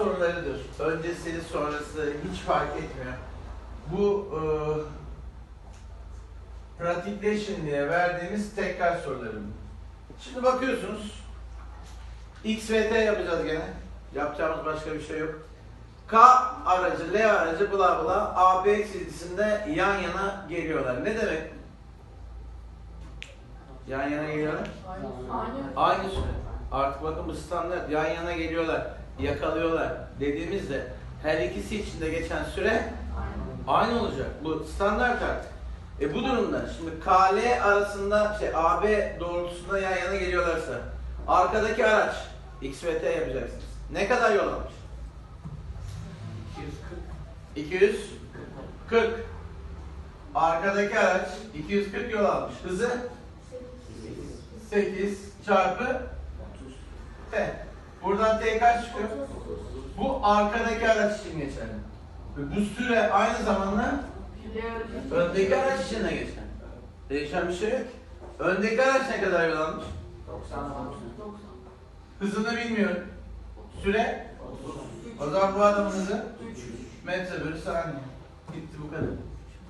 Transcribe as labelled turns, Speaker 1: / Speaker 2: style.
Speaker 1: sorularıdır. Öncesi, sonrası hiç fark etmiyor. Bu e, pratikleşin diye verdiğimiz tekrar soruları. Şimdi bakıyorsunuz. X ve T yapacağız gene. Yapacağımız başka bir şey yok. K aracı, L aracı bla bla AB çizgisinde yan yana geliyorlar. Ne demek? Yan yana geliyorlar. Aynı süre. Artık bakın bu standart yan yana geliyorlar, yakalıyorlar dediğimizde her ikisi için de geçen süre aynı olacak. Bu standart artık. E bu durumda şimdi KL arasında şey AB doğrultusunda yan yana geliyorlarsa arkadaki araç X ve T yapacaksınız. Ne kadar yol almış? 240. Arkadaki araç 240 yol almış. Hızı 8 çarpı T. Buradan T kaç çıkıyor? Bu arkadaki araç için geçerli. Ve bu süre aynı zamanda öndeki araç için de geçerli. Değişen bir şey yok. Öndeki araç ne kadar yol almış? Hızını bilmiyorum. Süre? O zaman bu adamın hızı metre bölü saniye. Gitti bu kadar.